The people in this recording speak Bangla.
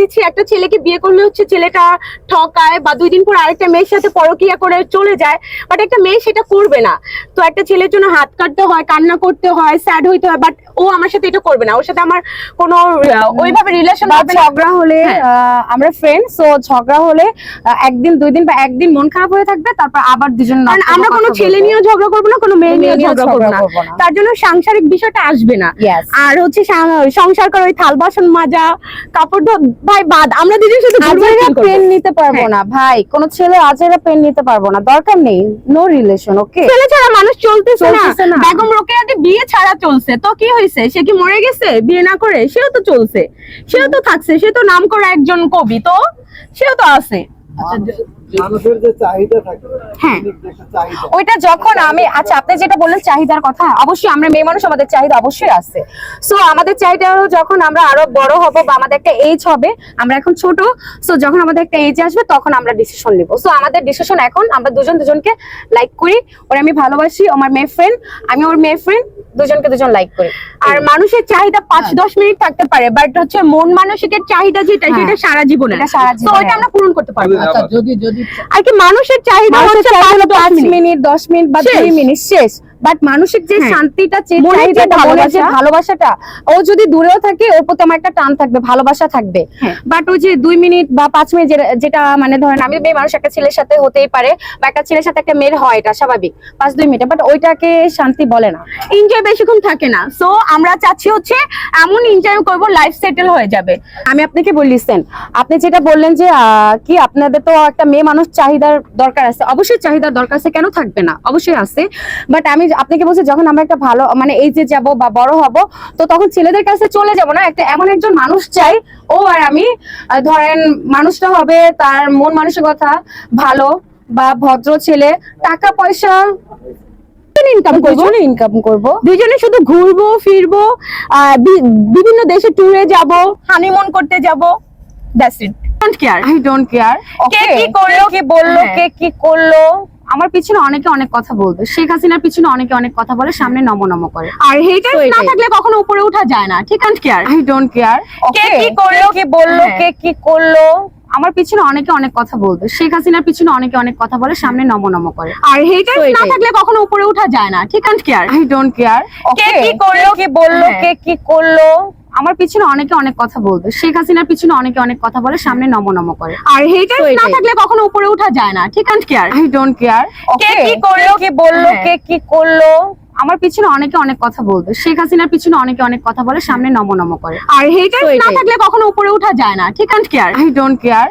দিচ্ছি, একটা ছেলেকে বিয়ে করলে হচ্ছে ছেলেটা ঠকায় বা দুই দিন পর আরেকটা মেয়ের সাথে পরকিয়া করে চলে যায় বাট একটা মেয়ে সেটা করবে না। তো একটা ছেলের জন্য হাত কাটতে হয়, কান্না করতে হয় স্যাড হইতে হয় বাট ও আমার সাথে এটা করবে না। ওর সাথে আমার কোনো ওইভাবে রিলেশন হবে না। ঝগড়া হলে হ্যাঁ। আমরা ফ্রেন্ড সো ঝগড়া হলে একদিন দুই দিন বা একদিন মন খারাপ হয়ে থাকবে তারপর আবার দুজন কারণ আমরা কোনো ছেলে নিয়েও ঝগড়া করব না কোনো মেয়ে নিয়েও ঝগড়া করব না। তার জন্য সাংসারিক বিষয়টা আসবে না। আর হচ্ছে সংসার করে ওই থাল বাসন মাজা কাপড় ভাই বাদ। আমরা দুজন শুধু। পেন নিতে পারব হ্যাঁ। না ভাই। কোন ছেলে আজেরা পেন নিতে পারব না। দরকার নেই। নো রিলেশন ওকে ছেলে ছাড়া মানুষ চলতেছে না। চলতেছে না। বেগম রোকেয়াতে বিয়ে ছাড়া চলছে। তো কি হয়েছে? সে কি মরে গেছে? বিয়ে না করে? সেও তো চলছে। সেও তো থাকছে সে তো নাম করা একজন কবি তো সেও তো আছে। মানুষের যে চাহিদা থাকে হ্যাঁ। ওইটা যখন আমি আচ্ছা আপনি যেটা বললেন চাহিদার কথা অবশ্যই আমরা মেয়ে মানুষ আমাদের চাহিদা অবশ্যই আছে। সো আমাদের চাহিদা যখন আমরা আরও বড় হব বা আমাদের একটা এজ হবে আমরা এখন ছোট সো যখন আমাদের একটা এজ আসবে তখন আমরা ডিসিশন নিব। সো আমাদের ডিসিশন এখন আমরা দুজন দুজনকে লাইক করি। ওর আমি ভালোবাসি আমার মেয়ে ফ্রেন্ড আমি ওর মেয়ে ফ্রেন্ড দুজনকে দুজন লাইক করি। আর মানুষের চাহিদা পাঁচ দশ মিনিট থাকতে পারে বাট হচ্ছে মন মানসিকের চাহিদা যেটা হ্যাঁ। সেটা সারা জীবনে। এটা সারা তো জীবনের। আমরা পূরণ করতে পারব। আচ্ছা যদি যদি আর কি মানুষের চাহিদা হচ্ছে পাঁচ মিনিট। দশ মিনিট বা। দুই মিনিট শেষ। বাট মানসিক যে হ্যাঁ। শান্তিটা যে। ভালোবাসাটা ও যদি দূরেও থাকে ওর প্রতি আমার একটা টান থাকবে ভালোবাসা থাকবে। হ্যাঁ। বাট ওই যে দুই মিনিট বা পাঁচ মিনিট যেটা- মানে ধরেন আমি মেয়ে মানুষ একটা ছেলের সাথে হতেই পারে বা একটা ছেলের সাথে একটা মেয়ের হয় এটা স্বাভাবিক পাঁচ দুই মিনিট। বাট ওইটাকে শান্তি বলে না। এনজয় বেশিক্ষণ থাকে না। সো আমরা চাচ্ছি হচ্ছে এমন এনজয় করব লাইফ সেটেল হয়ে যাবে। আমি আপনাকে বললিছেন আপনি যেটা বললেন যে আহ, কি আপনাদের তো একটা মেয়ে মানুষ চাহিদার দরকার আছে অবশ্যই চাহিদার দরকার আছে কেন থাকবে না? অবশ্যই আছে। বাট আমি আপনাকে বলছি যখন আমরা একটা ভালো মানে এই যে যাব বা বড় হব তো তখন ছেলেদের কাছে চলে যাব না? একটা এমন একজন মানুষ চাই ও আর আমি ধরেন মানুষটা হবে তার মন মানসিকতা ভালো বা ভদ্র ছেলে টাকা পয়সা ইনকাম করব। ইনকাম করব। দুজনে শুধু ঘুরবো ফিরবো বিভিন্ন দেশে ট্যুরে যাব হানিমুন করতে যাব that's it don't care I don't care কে কি করল? কি বলল? হ্যাঁ। কে কি করল? আমার পিছনে অনেকে অনেক কথা বলবে। শেখ হাসিনার পিছনে অনেকে অনেক কথা বলে সামনে নম নম করে। আর হেটার না থাকলে কখনো উপরে ওঠা যায় না। ঠিক আছে কেয়ার আই ডোন্ট কেয়ার কে কি করল? কি বলল? হ্যাঁ। কে কি করল? আমার পিছনে অনেকে অনেক কথা বলবে। শেখ হাসিনার পিছনে অনেকে অনেক কথা বলে সামনে নম নম করে। আর না থাকলে কখনো উপরে ওঠা যায় না। ঠিক কেয়ার আই ডোন্ট কেয়ার কে কি করল? কি বলল। কে কি করল? আমার পিছনে অনেকে অনেক কথা বলবে। শেখ হাসিনার পিছনে অনেকে অনেক কথা বলে সামনে নম নম করে। আর হেটার না থাকলে কখনো উপরে ওঠা যায় না ঠিক আছে? কেয়ার আই ডোন্ট কেয়ার কে কি করল? কে বলল হ্যাঁ। কে কি করল? আমার পিছনে অনেকে অনেক কথা বলবে। শেখ হাসিনার পিছনে অনেকে অনেক কথা বলে সামনে নম নম করে। আর হেটার না থাকলে কখনো উপরে ওঠা যায় না ঠিক আছে? Care I don't care